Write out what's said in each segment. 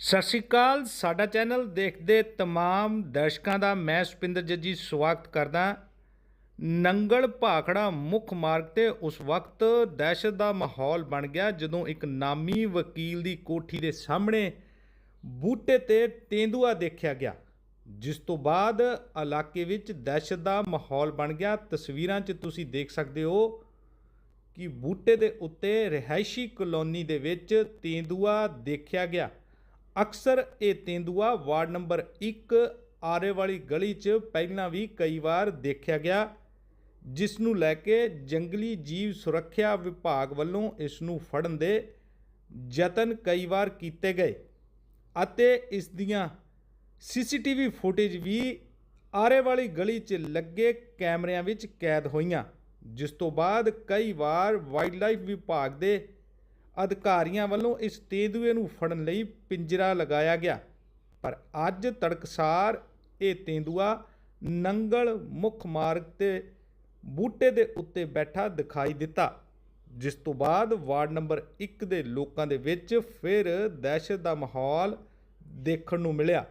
ਸਤਿ ਸ਼੍ਰੀ ਅਕਾਲ, ਸਾਡਾ ਚੈਨਲ ਦੇਖਦੇ ਤਮਾਮ ਦਰਸ਼ਕਾਂ ਦਾ ਮੈਂ ਸੁਪਿੰਦਰ ਜੱਜੀ ਸਵਾਗਤ ਕਰਦਾ। ਨੰਗਲ ਭਾਖੜਾ ਮੁੱਖ ਮਾਰਗ ਤੇ ਉਸ ਵਕਤ ਦਹਿਸ਼ਤ ਦਾ ਮਾਹੌਲ ਬਣ ਗਿਆ ਜਦੋਂ ਇੱਕ ਨਾਮੀ ਵਕੀਲ ਦੀ ਕੋਠੀ ਦੇ ਸਾਹਮਣੇ ਬੂਟੇ ਤੇ ਤੇਂਦੂਆ ਦੇਖਿਆ ਗਿਆ, ਜਿਸ ਤੋਂ ਬਾਅਦ ਇਲਾਕੇ ਵਿੱਚ ਦਹਿਸ਼ਤ ਦਾ ਮਾਹੌਲ ਬਣ ਗਿਆ। ਤਸਵੀਰਾਂ 'ਚ ਤੁਸੀਂ ਦੇਖ ਸਕਦੇ ਹੋ ਕਿ ਬੂਟੇ ਦੇ ਉੱਤੇ ਰਿਹਾਇਸ਼ੀ ਕਲੋਨੀ ਦੇ ਵਿੱਚ ਤੇਂਦੂਆ ਦੇਖਿਆ ਗਿਆ। ਅਕਸਰ ਇਹ ਤੇਂਦੂਆ ਵਾਰਡ ਨੰਬਰ 1 ਆਰੇ ਵਾਲੀ ਗਲੀ 'ਚ ਪਹਿਲਾਂ ਵੀ ਕਈ ਵਾਰ ਦੇਖਿਆ ਗਿਆ ਜਿਸ ਨੂੰ ਲੈ ਕੇ ਜੰਗਲੀ ਜੀਵ ਸੁਰੱਖਿਆ ਵਿਭਾਗ ਵੱਲੋਂ ਇਸ ਨੂੰ ਫੜਨ ਦੇ ਯਤਨ ਕਈ ਵਾਰ ਕੀਤੇ ਗਏ ਅਤੇ ਇਸ ਦੀਆਂ ਸੀਸੀਟੀਵੀ ਫੁਟੇਜ ਵੀ ਆਰੇ ਵਾਲੀ ਗਲੀ 'ਚ ਲੱਗੇ ਕੈਮਰਿਆਂ ਵਿੱਚ ਕੈਦ ਹੋਈਆਂ, ਜਿਸ ਤੋਂ ਬਾਅਦ ਕਈ ਵਾਰ ਵਾਈਲਡਲਾਈਫ ਵਿਭਾਗ ਦੇ ਅਧਿਕਾਰੀਆਂ ਵੱਲੋਂ ਇਸ ਤੇਂਦੂਏ ਨੂੰ ਫੜਨ ਲਈ ਪਿੰਜਰਾ ਲਗਾਇਆ ਗਿਆ। ਪਰ ਅੱਜ ਤੜਕਸਾਰ ਇਹ ਤੇਂਦੂਆ ਨੰਗਲ ਮੁੱਖ ਮਾਰਗ ਤੇ ਬੂਟੇ ਦੇ ਉੱਤੇ ਬੈਠਾ ਦਿਖਾਈ ਦਿੱਤਾ, ਜਿਸ ਤੋਂ ਬਾਅਦ ਵਾਰਡ ਨੰਬਰ 1 ਦੇ ਲੋਕਾਂ ਦੇ ਵਿੱਚ ਫਿਰ ਦਹਿਸ਼ਤ ਦਾ ਮਾਹੌਲ ਦੇਖਣ ਨੂੰ ਮਿਲਿਆ।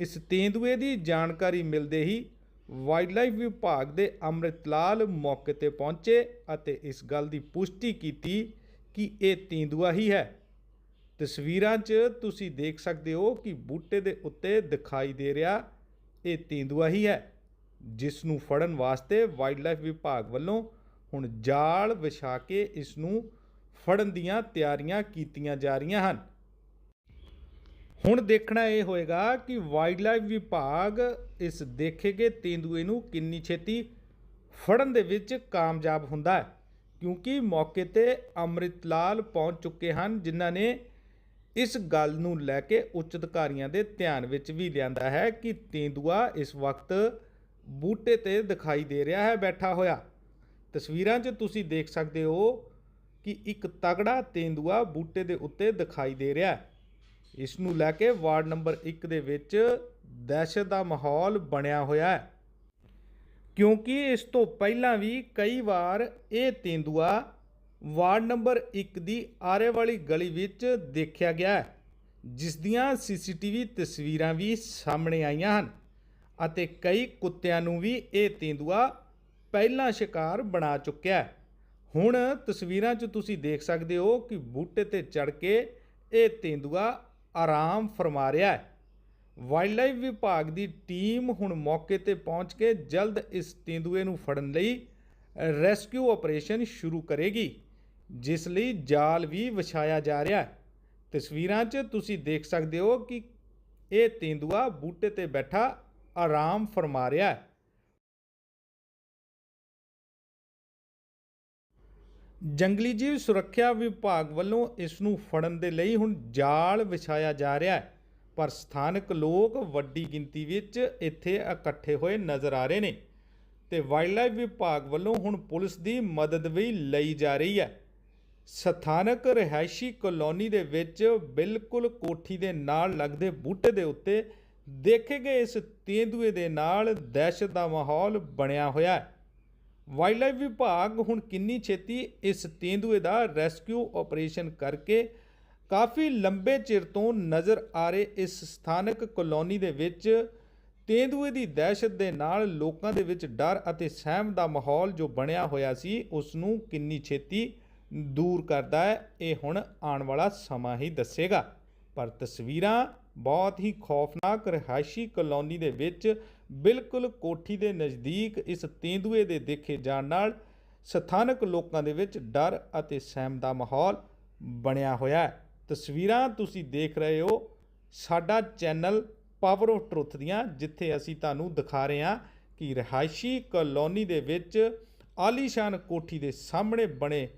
ਇਸ ਤੇਂਦੂਏ ਦੀ ਜਾਣਕਾਰੀ ਮਿਲਦੇ ਹੀ ਵਾਈਲਡਲਾਈਫ ਵਿਭਾਗ ਦੇ ਅੰਮ੍ਰਿਤਲਾਲ ਮੌਕੇ ਤੇ ਪਹੁੰਚੇ ਅਤੇ ਇਸ ਗੱਲ ਦੀ ਪੁਸ਼ਟੀ ਕੀਤੀ ਕਿ ਇਹ ਤੇਂਦੂਆ ਹੀ ਹੈ। ਤਸਵੀਰਾਂ 'ਚ ਤੁਸੀਂ ਦੇਖ ਸਕਦੇ ਹੋ ਕਿ ਬੂਟੇ ਦੇ ਉੱਤੇ ਦਿਖਾਈ ਦੇ ਰਿਹਾ ਇਹ ਤੇਂਦੂਆ ਹੀ ਹੈ, ਜਿਸ ਨੂੰ ਫੜਨ ਵਾਸਤੇ ਵਾਈਲਡਲਾਈਫ ਵਿਭਾਗ ਵੱਲੋਂ ਹੁਣ ਜਾਲ ਵਿਛਾ ਕੇ ਇਸ ਨੂੰ ਫੜਨ ਦੀਆਂ ਤਿਆਰੀਆਂ ਕੀਤੀਆਂ ਜਾ ਰਹੀਆਂ ਹਨ। ਹੁਣ ਦੇਖਣਾ ਇਹ ਹੋਏਗਾ ਕਿ ਵਾਈਲਡਲਾਈਫ ਵਿਭਾਗ ਇਸ ਦੇਖੇ ਗਏ ਤੇਂਦੂਏ ਨੂੰ ਕਿੰਨੀ ਛੇਤੀ ਫੜਨ ਦੇ ਵਿੱਚ ਕਾਮਯਾਬ ਹੁੰਦਾ ਹੈ। ਕਿਉਂਕਿ ਮੌਕੇ ਤੇ ਅੰਮ੍ਰਿਤ ਲਾਲ ਪਹੁੰਚ ਚੁੱਕੇ ਹਨ, ਜਿਨ੍ਹਾਂ ਨੇ ਇਸ ਗੱਲ ਨੂੰ ਲੈ ਕੇ ਉੱਚ ਅਧਿਕਾਰੀਆਂ ਦੇ ਧਿਆਨ ਵਿੱਚ ਵੀ ਲਿਆਂਦਾ ਹੈ ਕਿ ਤੇਂਦੂਆ ਇਸ ਵਕਤ ਬੂਟੇ ਤੇ ਦਿਖਾਈ ਦੇ ਰਿਹਾ ਹੈ, ਬੈਠਾ ਹੋਇਆ। ਤਸਵੀਰਾਂ 'ਚ ਤੁਸੀਂ ਦੇਖ ਸਕਦੇ ਹੋ ਕਿ ਇੱਕ ਤਗੜਾ ਤੇਂਦੂਆ ਬੂਟੇ ਦੇ ਉੱਤੇ ਦਿਖਾਈ ਦੇ ਰਿਹਾ ਹੈ। ਇਸ ਨੂੰ ਲੈ ਕੇ ਵਾਰਡ ਨੰਬਰ 1 ਦੇ ਵਿੱਚ ਦਹਿਸ਼ਤ ਦਾ ਮਾਹੌਲ ਬਣਿਆ ਹੋਇਆ ਹੈ। ਕਿਉਂਕਿ ਇਸ ਤੋਂ ਪਹਿਲਾਂ ਵੀ ਕਈ ਵਾਰ ਇਹ ਤੇਂਦੂਆ ਵਾਰਡ ਨੰਬਰ 1 ਦੀ ਆਰੇ ਵਾਲੀ ਗਲੀ ਵਿੱਚ ਦੇਖਿਆ ਗਿਆ ਜਿਸ ਦੀਆਂ ਸੀਸੀਟੀਵੀ ਤਸਵੀਰਾਂ ਵੀ ਸਾਹਮਣੇ ਆਈਆਂ ਹਨ ਅਤੇ ਕਈ ਕੁੱਤਿਆਂ ਨੂੰ ਵੀ ਇਹ ਤੇਂਦੂਆ ਪਹਿਲਾਂ ਸ਼ਿਕਾਰ ਬਣਾ ਚੁੱਕਿਆ ਹੈ। ਹੁਣ ਤਸਵੀਰਾਂ 'ਚ ਤੁਸੀਂ ਦੇਖ ਸਕਦੇ ਹੋ ਕਿ ਬੂਟੇ ਤੇ ਚੜ ਕੇ ਇਹ ਤੇਂਦੂਆ ਆਰਾਮ ਫਰਮਾ ਰਿਹਾ ਹੈ। ਵਾਈਲਡਲਾਈਫ ਵਿਭਾਗ ਦੀ ਟੀਮ ਹੁਣ ਮੌਕੇ ਤੇ ਪਹੁੰਚ ਕੇ ਜਲਦ ਇਸ ਤੇਂਦੂਏ ਨੂੰ ਫੜਨ ਲਈ ਰੈਸਕਿਊ ਆਪਰੇਸ਼ਨ ਸ਼ੁਰੂ ਕਰੇਗੀ, ਜਿਸ ਲਈ ਜਾਲ ਵੀ ਵਿਛਾਇਆ ਜਾ ਰਿਹਾ ਹੈ। ਤਸਵੀਰਾਂ 'ਚ ਤੁਸੀਂ ਦੇਖ ਸਕਦੇ ਹੋ ਕਿ ਇਹ ਤੇਂਦੂਆ ਬੂਟੇ ਤੇ ਬੈਠਾ ਆਰਾਮ ਫਰਮਾ ਰਿਹਾ ਹੈ। ਜੰਗਲੀ ਜੀਵ ਸੁਰੱਖਿਆ ਵਿਭਾਗ ਵੱਲੋਂ ਇਸ ਨੂੰ ਫੜਨ ਦੇ ਲਈ ਹੁਣ ਜਾਲ ਵਿਛਾਇਆ ਜਾ ਰਿਹਾ ਹੈ। ਪਰ ਸਥਾਨਕ ਲੋਕ ਵੱਡੀ ਗਿਣਤੀ ਵਿੱਚ ਇੱਥੇ ਇਕੱਠੇ ਹੋਏ ਨਜ਼ਰ ਆ ਰਹੇ ਨੇ ਤੇ ਵਾਈਲਡਲਾਈਫ ਵਿਭਾਗ ਵੱਲੋਂ ਹੁਣ ਪੁਲਿਸ ਦੀ ਮਦਦ ਵੀ ਲਈ ਜਾ ਰਹੀ ਹੈ। ਸਥਾਨਕ ਰਿਹਾਇਸ਼ੀ ਕਲੋਨੀ ਦੇ ਵਿੱਚ ਬਿਲਕੁਲ ਕੋਠੀ ਦੇ ਨਾਲ ਲੱਗਦੇ ਬੂਟੇ ਦੇ ਉੱਤੇ ਦੇਖੇ ਗਏ ਇਸ ਤੇਂਦੂਏ ਦੇ ਨਾਲ ਦਹਿਸ਼ਤ ਦਾ ਮਾਹੌਲ ਬਣਿਆ ਹੋਇਆ ਹੈ। ਵਾਈਲਡਲਾਈਫ ਵਿਭਾਗ ਹੁਣ ਕਿੰਨੀ ਛੇਤੀ ਇਸ ਤੇਂਦੂਏ ਦਾ ਰੈਸਕਿਊ ਆਪਰੇਸ਼ਨ ਕਰਕੇ ਕਾਫੀ ਲੰਬੇ ਚਿਰ ਤੋਂ ਨਜ਼ਰ ਆ ਰਹੇ ਇਸ ਸਥਾਨਕ ਕਲੋਨੀ ਦੇ ਵਿੱਚ ਤੇਂਦੂਏ ਦੀ ਦਹਿਸ਼ਤ ਦੇ ਨਾਲ ਲੋਕਾਂ ਦੇ ਵਿੱਚ ਡਰ ਅਤੇ ਸਹਿਮ ਦਾ ਮਾਹੌਲ ਜੋ ਬਣਿਆ ਹੋਇਆ ਸੀ ਉਸ ਨੂੰ ਕਿੰਨੀ ਛੇਤੀ ਦੂਰ ਕਰਦਾ ਹੈ, ਇਹ ਹੁਣ ਆਉਣ ਵਾਲਾ ਸਮਾਂ ਹੀ ਦੱਸੇਗਾ। ਪਰ ਤਸਵੀਰਾਂ ਬਹੁਤ ਹੀ ਖੌਫਨਾਕ ਰਿਹਾਇਸ਼ੀ ਕਲੋਨੀ ਦੇ ਵਿੱਚ ਬਿਲਕੁਲ ਕੋਠੀ ਦੇ ਨਜ਼ਦੀਕ ਇਸ ਤੇਂਦੂਏ ਦੇ ਦੇਖੇ ਜਾਣ ਨਾਲ ਸਥਾਨਕ ਲੋਕਾਂ ਦੇ ਵਿੱਚ ਡਰ ਅਤੇ ਸਹਿਮ ਦਾ ਮਾਹੌਲ ਬਣਿਆ ਹੋਇਆ ਹੈ। ਤਸਵੀਰਾਂ ਤੁਸੀਂ ਦੇਖ ਰਹੇ ਹੋ ਸਾਡਾ ਚੈਨਲ ਪਾਵਰ ਆਫ ਟਰੁੱਥ ਦੀਆਂ, ਜਿੱਥੇ ਅਸੀਂ ਤੁਹਾਨੂੰ ਦਿਖਾ ਰਹੇ ਹਾਂ ਕਿ ਰਿਹਾਇਸ਼ੀ ਕਲੋਨੀ ਦੇ ਵਿੱਚ ਆਲੀਸ਼ਾਨ ਕੋਠੀ ਦੇ ਸਾਹਮਣੇ ਬਣੇ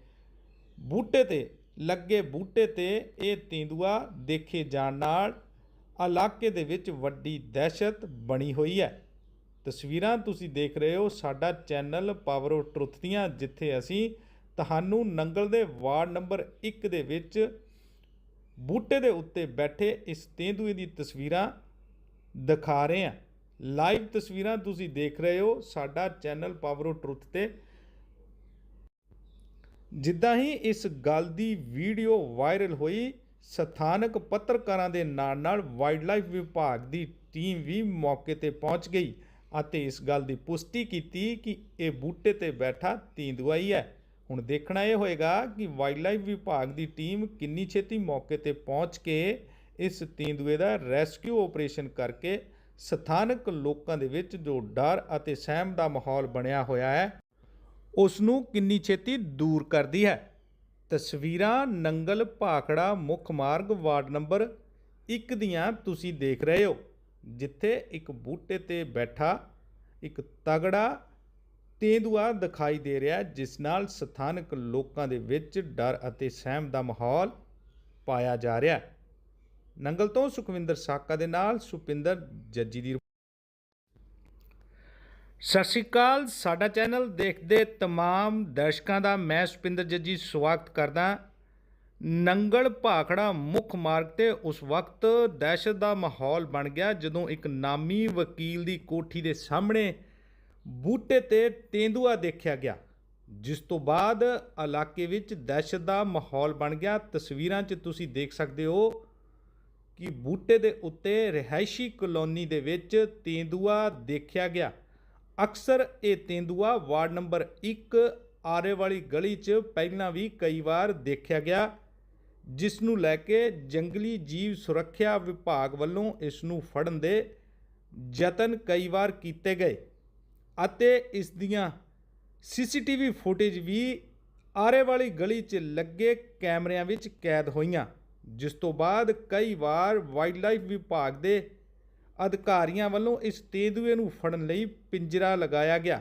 ਬੂਟੇ ਤੇ, ਲੱਗੇ ਬੂਟੇ ਤੇ ਇਹ ਤੇਂਦੂਆ ਦੇਖੇ ਜਾਣ ਨਾਲ ਇਲਾਕੇ ਦੇ ਵਿੱਚ ਵੱਡੀ ਦਹਿਸ਼ਤ ਬਣੀ ਹੋਈ ਹੈ। ਤਸਵੀਰਾਂ ਤੁਸੀਂ ਦੇਖ ਰਹੇ ਹੋ ਸਾਡਾ ਚੈਨਲ ਪਾਵਰ ਆਫ ਟਰੁੱਥ ਦੀਆਂ, ਜਿੱਥੇ ਅਸੀਂ ਤੁਹਾਨੂੰ ਨੰਗਲ ਦੇ ਵਾਰਡ ਨੰਬਰ 1 ਦੇ ਵਿੱਚ ਬੂਟੇ ਦੇ ਉੱਤੇ ਬੈਠੇ ਇਸ ਤੇਂਦੂਏ ਦੀ ਤਸਵੀਰਾਂ ਦਿਖਾ ਰਹੇ ਹਾਂ। ਲਾਈਵ ਤਸਵੀਰਾਂ ਤੁਸੀਂ ਦੇਖ ਰਹੇ ਹੋ ਸਾਡਾ ਚੈਨਲ ਪਾਵਰ ਆਫ ਟਰੁੱਥ ਤੇ। ਜਿੱਦਾਂ ਹੀ ਇਸ ਗੱਲ ਦੀ ਵੀਡੀਓ ਵਾਇਰਲ ਹੋਈ, ਸਥਾਨਕ ਪੱਤਰਕਾਰਾਂ ਦੇ ਨਾਲ ਨਾਲ ਵਾਈਲਡਲਾਈਫ ਵਿਭਾਗ ਦੀ ਟੀਮ ਵੀ ਮੌਕੇ ਤੇ ਪਹੁੰਚ ਗਈ ਅਤੇ ਇਸ ਗੱਲ ਦੀ ਪੁਸ਼ਟੀ ਕੀਤੀ ਕਿ ਇਹ ਬੂਟੇ ਤੇ ਬੈਠਾ ਤੇਂਦੂਆ ਹੀ ਹੈ। ਹੁਣ ਦੇਖਣਾ ਇਹ ਹੋਏਗਾ ਕਿ ਵਾਈਲਡਲਾਈਫ ਵਿਭਾਗ ਦੀ ਟੀਮ ਕਿੰਨੀ ਛੇਤੀ ਮੌਕੇ ਤੇ ਪਹੁੰਚ ਕੇ ਇਸ ਤੇਂਦੂਏ ਦਾ ਰੈਸਕਿਊ ਆਪਰੇਸ਼ਨ ਕਰਕੇ ਸਥਾਨਕ ਲੋਕਾਂ ਦੇ ਵਿੱਚ ਜੋ ਡਰ ਅਤੇ ਸਹਿਮ ਦਾ ਮਾਹੌਲ ਬਣਿਆ ਹੋਇਆ ਹੈ ਉਸ ਨੂੰ ਕਿੰਨੀ ਛੇਤੀ ਦੂਰ ਕਰਦੀ ਹੈ? ਤਸਵੀਰਾਂ ਨੰਗਲ ਭਾਖੜਾ ਮੁੱਖ ਮਾਰਗ ਵਾਰਡ ਨੰਬਰ 1 ਦੀਆਂ ਤੁਸੀਂ ਦੇਖ ਰਹੇ ਹੋ, ਜਿੱਥੇ ਇੱਕ ਬੂਟੇ ਤੇ ਬੈਠਾ ਇੱਕ ਤਗੜਾ ਤੇਂਦੂਆ ਦਿਖਾਈ ਦੇ ਰਿਹਾ ਜਿਸ ਨਾਲ ਸਥਾਨਕ ਲੋਕਾਂ ਦੇ ਵਿੱਚ ਡਰ ਅਤੇ ਸਹਿਮ ਦਾ ਮਾਹੌਲ ਪਾਇਆ ਜਾ ਰਿਹਾ ਨੰਗਲ ਤੋਂ ਸੁਖਵਿੰਦਰ ਸਾਕਾ ਦੇ ਨਾਲ ਸੁਪਿੰਦਰ ਜੱਜੀ ਦੀ ਸਤਿ ਸ਼੍ਰੀ ਅਕਾਲ, ਸਾਡਾ ਚੈਨਲ ਦੇਖਦੇ ਤਮਾਮ ਦਰਸ਼ਕਾਂ ਦਾ ਮੈਂ ਸੁਪਿੰਦਰ ਜੱਜੀ ਸਵਾਗਤ ਕਰਦਾ ਨੰਗਲ ਭਾਖੜਾ ਮੁੱਖ ਮਾਰਗ ਤੇ ਉਸ ਵਕਤ ਦਹਿਸ਼ਤ ਦਾ ਮਾਹੌਲ ਬਣ ਗਿਆ, ਜਦੋਂ ਇੱਕ ਨਾਮੀ ਵਕੀਲ ਦੀ ਕੋਠੀ ਦੇ ਸਾਹਮਣੇ ਬੂਟੇ ਤੇ ਤੇਂਦੂਆ ਦੇਖਿਆ ਗਿਆ, ਜਿਸ ਤੋਂ ਬਾਅਦ ਇਲਾਕੇ ਵਿੱਚ ਦਹਿਸ਼ਤ ਦਾ ਮਾਹੌਲ ਬਣ ਗਿਆ। ਤਸਵੀਰਾਂ 'ਚ ਤੁਸੀਂ ਦੇਖ ਸਕਦੇ ਹੋ ਕਿ ਬੂਟੇ ਦੇ ਉੱਤੇ ਰਿਹਾਇਸ਼ੀ ਕਲੋਨੀ ਦੇ ਵਿੱਚ ਤੇਂਦੂਆ ਦੇਖਿਆ ਗਿਆ। ਅਕਸਰ ਇਹ ਤੇਂਦੂਆ ਵਾਰਡ ਨੰਬਰ 1 ਆਰੇ ਵਾਲੀ ਗਲੀ 'ਚ ਪਹਿਲਾਂ ਵੀ ਕਈ ਵਾਰ ਦੇਖਿਆ ਗਿਆ, ਜਿਸ ਨੂੰ ਲੈ ਕੇ ਜੰਗਲੀ ਜੀਵ ਸੁਰੱਖਿਆ ਵਿਭਾਗ ਵੱਲੋਂ ਇਸ ਨੂੰ ਫੜਨ ਦੇ ਯਤਨ ਕਈ ਵਾਰ ਕੀਤੇ ਗਏ। ਅਤੇ ਇਸ ਦੀਆਂ ਸੀਸੀਟੀਵੀ ਫੁਟੇਜ ਵੀ ਆਰੇ ਵਾਲੀ ਗਲੀ 'ਚ ਲੱਗੇ ਕੈਮਰਿਆਂ ਵਿੱਚ ਕੈਦ ਹੋਈਆਂ, ਜਿਸ ਤੋਂ ਬਾਅਦ ਕਈ ਵਾਰ ਵਾਈਲਡਲਾਈਫ ਵਿਭਾਗ ਦੇ ਅਧਿਕਾਰੀਆਂ ਵੱਲੋਂ ਇਸ ਤੇਂਦੂਏ ਨੂੰ ਫੜਨ ਲਈ ਪਿੰਜਰਾ ਲਗਾਇਆ ਗਿਆ।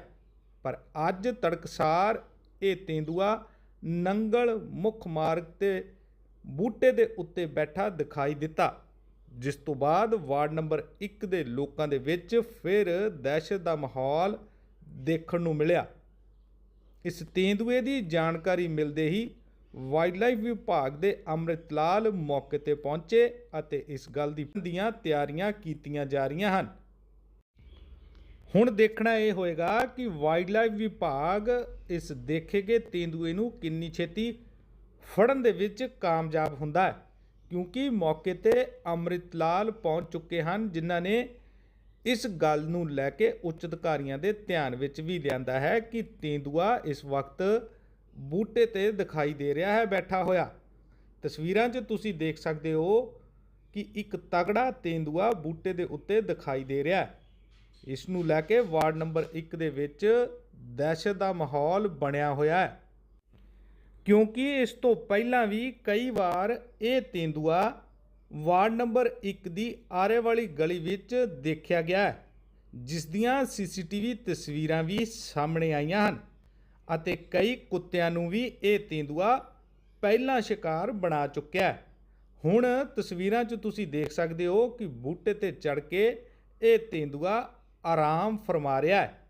ਪਰ ਅੱਜ ਤੜਕਸਾਰ ਇਹ ਤੇਂਦੂਆ ਨੰਗਲ ਮੁੱਖ ਮਾਰਗ ਤੇ ਬੂਟੇ ਦੇ ਉੱਤੇ ਬੈਠਾ ਦਿਖਾਈ ਦਿੱਤਾ। ਜਿਸ ਤੋਂ ਬਾਅਦ ਵਾਰਡ ਨੰਬਰ 1 ਦੇ ਲੋਕਾਂ ਦੇ ਵਿੱਚ ਫਿਰ ਦਹਿਸ਼ਤ ਦਾ ਮਾਹੌਲ ਦੇਖਣ ਨੂੰ ਮਿਲਿਆ। ਇਸ ਤੇਂਦੂਏ ਦੀ ਜਾਣਕਾਰੀ ਮਿਲਦੇ ਹੀ ਵਾਈਲਡਲਾਈਫ ਵਿਭਾਗ ਦੇ ਅੰਮ੍ਰਿਤਲਾਲ ਮੌਕੇ ਤੇ ਪਹੁੰਚੇ ਅਤੇ ਇਸ ਗੱਲ ਦੀਆਂ ਤਿਆਰੀਆਂ ਕੀਤੀਆਂ ਜਾ ਰਹੀਆਂ ਹਨ। ਹੁਣ ਦੇਖਣਾ ਇਹ ਹੋਏਗਾ ਕਿ ਵਾਈਲਡਲਾਈਫ ਵਿਭਾਗ ਇਸ ਦੇਖੇ ਗਏ ਤੇਂਦੂਏ ਨੂੰ ਕਿੰਨੀ ਛੇਤੀ ਫੜਨ ਦੇ ਵਿੱਚ ਕਾਮਯਾਬ ਹੁੰਦਾ ਹੈ। ਕਿਉਂਕਿ ਮੌਕੇ ਤੇ ਅੰਮ੍ਰਿਤ ਲਾਲ ਪਹੁੰਚ ਚੁੱਕੇ ਹਨ, ਜਿਨ੍ਹਾਂ ਨੇ ਇਸ ਗੱਲ ਨੂੰ ਲੈ ਕੇ ਉੱਚ ਅਧਿਕਾਰੀਆਂ ਦੇ ਧਿਆਨ ਵਿੱਚ ਵੀ ਲਿਆਂਦਾ ਹੈ ਕਿ ਤੇਂਦੂਆ ਇਸ ਵਕਤ ਬੂਟੇ ਤੇ ਦਿਖਾਈ ਦੇ ਰਿਹਾ ਹੈ, ਬੈਠਾ ਹੋਇਆ। ਤਸਵੀਰਾਂ 'ਚ ਤੁਸੀਂ ਦੇਖ ਸਕਦੇ ਹੋ ਕਿ ਇੱਕ ਤਗੜਾ ਤੇਂਦੂਆ ਬੂਟੇ ਦੇ ਉੱਤੇ ਦਿਖਾਈ ਦੇ ਰਿਹਾ ਹੈ। ਇਸ ਨੂੰ ਲੈ ਕੇ ਵਾਰਡ ਨੰਬਰ 1 ਦੇ ਵਿੱਚ ਦਹਿਸ਼ਤ ਦਾ ਮਾਹੌਲ ਬਣਿਆ ਹੋਇਆ ਹੈ। ਕਿਉਂਕਿ ਇਸ ਤੋਂ ਪਹਿਲਾਂ ਵੀ ਕਈ ਵਾਰ ਇਹ ਤੇਂਦੂਆ ਵਾਰਡ ਨੰਬਰ 1 ਦੀ ਆਰੇ ਵਾਲੀ ਗਲੀ ਵਿੱਚ ਦੇਖਿਆ ਗਿਆ ਜਿਸ ਦੀਆਂ ਸੀਸੀਟੀਵੀ ਤਸਵੀਰਾਂ ਵੀ ਸਾਹਮਣੇ ਆਈਆਂ ਹਨ ਅਤੇ ਕਈ ਕੁੱਤਿਆਂ ਨੂੰ ਵੀ ਇਹ ਤੇਂਦੂਆ ਪਹਿਲਾਂ ਸ਼ਿਕਾਰ ਬਣਾ ਚੁੱਕਿਆ ਹੁਣ ਤਸਵੀਰਾਂ 'ਚ ਤੁਸੀਂ ਦੇਖ ਸਕਦੇ ਹੋ ਕਿ ਬੂਟੇ ਤੇ ਚੜ ਕੇ ਇਹ ਤੇਂਦੂਆ ਆਰਾਮ ਫਰਮਾ ਰਿਹਾ ਹੈ।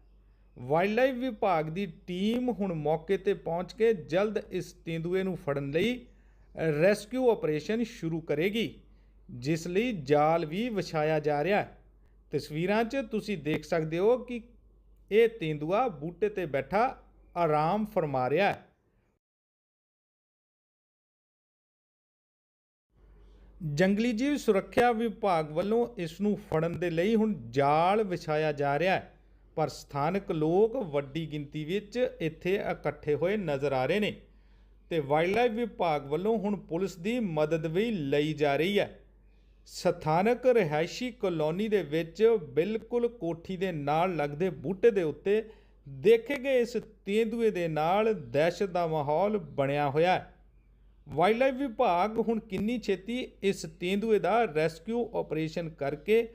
ਵਾਈਲਡਲਾਈਫ ਵਿਭਾਗ ਦੀ ਟੀਮ ਹੁਣ ਮੌਕੇ ਤੇ ਪਹੁੰਚ ਕੇ ਜਲਦ ਇਸ ਤੇਂਦੂਏ ਨੂੰ ਫੜਨ ਲਈ ਰੈਸਕਿਊ ਆਪਰੇਸ਼ਨ ਸ਼ੁਰੂ ਕਰੇਗੀ, ਜਿਸ ਲਈ ਜਾਲ ਵੀ ਵਿਛਾਇਆ ਜਾ ਰਿਹਾ ਹੈ। ਤਸਵੀਰਾਂ 'ਚ ਤੁਸੀਂ ਦੇਖ ਸਕਦੇ ਹੋ ਕਿ ਇਹ ਤੇਂਦੂਆ ਬੂਟੇ ਤੇ ਬੈਠਾ ਆਰਾਮ ਫਰਮਾ ਰਿਹਾ ਹੈ। ਜੰਗਲੀ ਜੀਵ ਸੁਰੱਖਿਆ ਵਿਭਾਗ ਵੱਲੋਂ ਇਸ ਨੂੰ ਫੜਨ ਦੇ ਲਈ ਹੁਣ ਜਾਲ ਵਿਛਾਇਆ ਜਾ ਰਿਹਾ ਹੈ। ਪਰ ਸਥਾਨਕ ਲੋਕ ਵੱਡੀ ਗਿਣਤੀ ਵਿੱਚ ਇੱਥੇ ਇਕੱਠੇ ਹੋਏ ਨਜ਼ਰ ਆ ਰਹੇ ਨੇ ਤੇ ਵਾਈਲਡਲਾਈਫ ਵਿਭਾਗ ਵੱਲੋਂ ਹੁਣ ਪੁਲਿਸ ਦੀ ਮਦਦ ਵੀ ਲਈ ਜਾ ਰਹੀ ਹੈ। ਸਥਾਨਕ ਰਿਹਾਇਸ਼ੀ ਕਲੋਨੀ ਦੇ ਵਿੱਚ ਬਿਲਕੁਲ ਕੋਠੀ ਦੇ ਨਾਲ ਲੱਗਦੇ ਬੂਟੇ ਦੇ ਉੱਤੇ ਦੇਖੇ ਗਏ ਇਸ ਤੇਂਦੂਏ ਦੇ ਨਾਲ ਦਹਿਸ਼ਤ ਦਾ ਮਾਹੌਲ ਬਣਿਆ ਹੋਇਆ ਹੈ। ਵਾਈਲਡਲਾਈਫ ਵਿਭਾਗ ਹੁਣ ਕਿੰਨੀ ਛੇਤੀ ਇਸ ਤੇਂਦੂਏ ਦਾ ਰੈਸਕਿਊ ਆਪਰੇਸ਼ਨ ਕਰਕੇ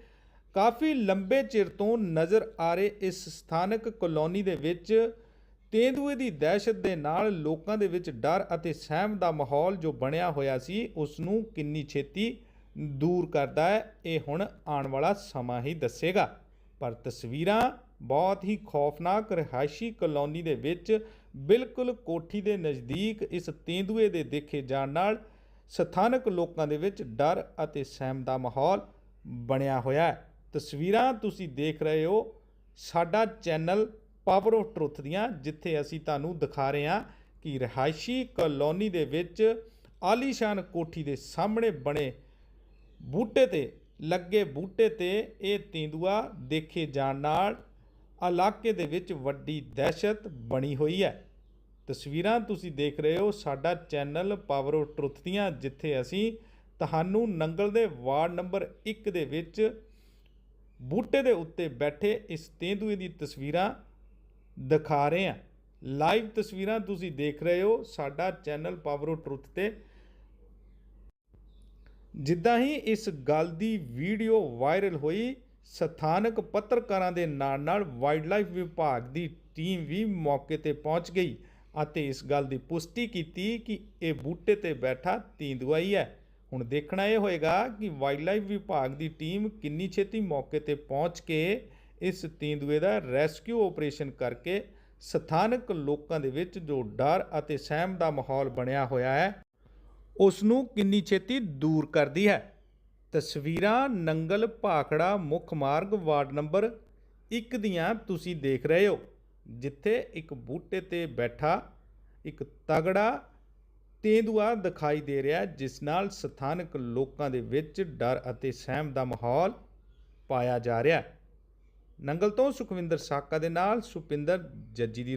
ਕਾਫੀ ਲੰਬੇ ਚਿਰ ਤੋਂ ਨਜ਼ਰ ਆ ਰਹੇ ਇਸ ਸਥਾਨਕ ਕਲੋਨੀ ਦੇ ਵਿੱਚ ਤੇਂਦੂਏ ਦੀ ਦਹਿਸ਼ਤ ਦੇ ਨਾਲ ਲੋਕਾਂ ਦੇ ਵਿੱਚ ਡਰ ਅਤੇ ਸਹਿਮ ਦਾ ਮਾਹੌਲ ਜੋ ਬਣਿਆ ਹੋਇਆ ਸੀ ਉਸ ਨੂੰ ਕਿੰਨੀ ਛੇਤੀ ਦੂਰ ਕਰਦਾ ਹੈ, ਇਹ ਹੁਣ ਆਉਣ ਵਾਲਾ ਸਮਾਂ ਹੀ ਦੱਸੇਗਾ। ਪਰ ਤਸਵੀਰਾਂ ਬਹੁਤ ਹੀ ਖੌਫਨਾਕ ਰਿਹਾਇਸ਼ੀ ਕਲੋਨੀ ਦੇ ਵਿੱਚ ਬਿਲਕੁਲ ਕੋਠੀ ਦੇ ਨਜ਼ਦੀਕ ਇਸ ਤੇਂਦੂਏ ਦੇ ਦੇਖੇ ਜਾਣ ਨਾਲ ਸਥਾਨਕ ਲੋਕਾਂ ਦੇ ਵਿੱਚ ਡਰ ਅਤੇ ਸਹਿਮ ਦਾ ਮਾਹੌਲ ਬਣਿਆ ਹੋਇਆ ਹੈ। ਤਸਵੀਰਾਂ ਤੁਸੀਂ ਦੇਖ ਰਹੇ ਹੋ ਸਾਡਾ ਚੈਨਲ ਪਾਵਰ ਆਫ ਟਰੁੱਥ ਦੀਆਂ, ਜਿੱਥੇ ਅਸੀਂ ਤੁਹਾਨੂੰ ਦਿਖਾ ਰਹੇ ਹਾਂ ਕਿ ਰਿਹਾਇਸ਼ੀ ਕਲੋਨੀ ਦੇ ਵਿੱਚ ਆਲੀਸ਼ਾਨ ਕੋਠੀ ਦੇ ਸਾਹਮਣੇ ਬਣੇ ਬੂਟੇ ਤੇ, ਲੱਗੇ ਬੂਟੇ ਤੇ ਇਹ ਤੇਂਦੂਆ ਦੇਖੇ ਜਾਣ ਨਾਲ ਇਲਾਕੇ ਦੇ ਵਿੱਚ ਵੱਡੀ ਦਹਿਸ਼ਤ ਬਣੀ ਹੋਈ ਹੈ। ਤਸਵੀਰਾਂ ਤੁਸੀਂ ਦੇਖ ਰਹੇ ਹੋ ਸਾਡਾ ਚੈਨਲ ਪਾਵਰ ਆਫ ਟਰੁੱਥ ਦੀਆਂ, ਜਿੱਥੇ ਅਸੀਂ ਤੁਹਾਨੂੰ ਨੰਗਲ ਦੇ ਵਾਰਡ ਨੰਬਰ 1 ਦੇ ਵਿੱਚ ਬੂਟੇ ਦੇ ਉੱਤੇ ਬੈਠੇ ਇਸ ਤੇਂਦੂਏ ਦੀ ਤਸਵੀਰਾਂ ਦਿਖਾ ਰਹੇ ਹਾਂ। ਲਾਈਵ ਤਸਵੀਰਾਂ ਤੁਸੀਂ ਦੇਖ ਰਹੇ ਹੋ ਸਾਡਾ ਚੈਨਲ ਪਾਵਰ ਆਫ ਟਰੁੱਥ ਤੇ। ਜਿੱਦਾਂ ਹੀ ਇਸ ਗੱਲ ਦੀ ਵੀਡੀਓ ਵਾਇਰਲ ਹੋਈ, ਸਥਾਨਕ ਪੱਤਰਕਾਰਾਂ ਦੇ ਨਾਲ ਨਾਲ ਵਾਈਲਡਲਾਈਫ ਵਿਭਾਗ ਦੀ ਟੀਮ ਵੀ ਮੌਕੇ ਤੇ ਪਹੁੰਚ ਗਈ ਅਤੇ ਇਸ ਗੱਲ ਦੀ ਪੁਸ਼ਟੀ ਕੀਤੀ ਕਿ ਇਹ ਬੂਟੇ ਤੇ ਬੈਠਾ ਤੇਂਦੂਆ ਹੀ ਹੈ। ਹੁਣ ਦੇਖਣਾ ਇਹ ਹੋਏਗਾ ਕਿ ਵਾਈਲਡਲਾਈਫ ਵਿਭਾਗ ਦੀ ਟੀਮ ਕਿੰਨੀ ਛੇਤੀ ਮੌਕੇ ਤੇ ਪਹੁੰਚ ਕੇ ਇਸ ਤੇਂਦੂਏ ਦਾ ਰੈਸਕਿਊ ਆਪਰੇਸ਼ਨ ਕਰਕੇ ਸਥਾਨਕ ਲੋਕਾਂ ਦੇ ਵਿੱਚ ਜੋ ਡਰ ਅਤੇ ਸਹਿਮ ਦਾ ਮਾਹੌਲ ਬਣਿਆ ਹੋਇਆ ਹੈ ਉਸ ਨੂੰ ਕਿੰਨੀ ਛੇਤੀ ਦੂਰ ਕਰਦੀ ਹੈ? ਤਸਵੀਰਾਂ ਨੰਗਲ ਭਾਖੜਾ ਮੁੱਖ ਮਾਰਗ ਵਾਰਡ ਨੰਬਰ 1 ਦੀਆਂ ਤੁਸੀਂ ਦੇਖ ਰਹੇ ਹੋ, ਜਿੱਥੇ ਇੱਕ ਬੂਟੇ ਤੇ ਬੈਠਾ ਇੱਕ ਤਗੜਾ ਤੇਂਦੂਆ ਦਿਖਾਈ ਦੇ ਰਿਹਾ ਜਿਸ ਨਾਲ ਸਥਾਨਕ ਲੋਕਾਂ ਦੇ ਵਿੱਚ ਡਰ ਅਤੇ ਸਹਿਮ ਦਾ ਮਾਹੌਲ ਪਾਇਆ ਜਾ ਰਿਹਾ ਨੰਗਲ ਤੋਂ ਸੁਖਵਿੰਦਰ ਸਾਕਾ ਦੇ ਨਾਲ ਸੁਪਿੰਦਰ ਜੱਜੀ ਦੀ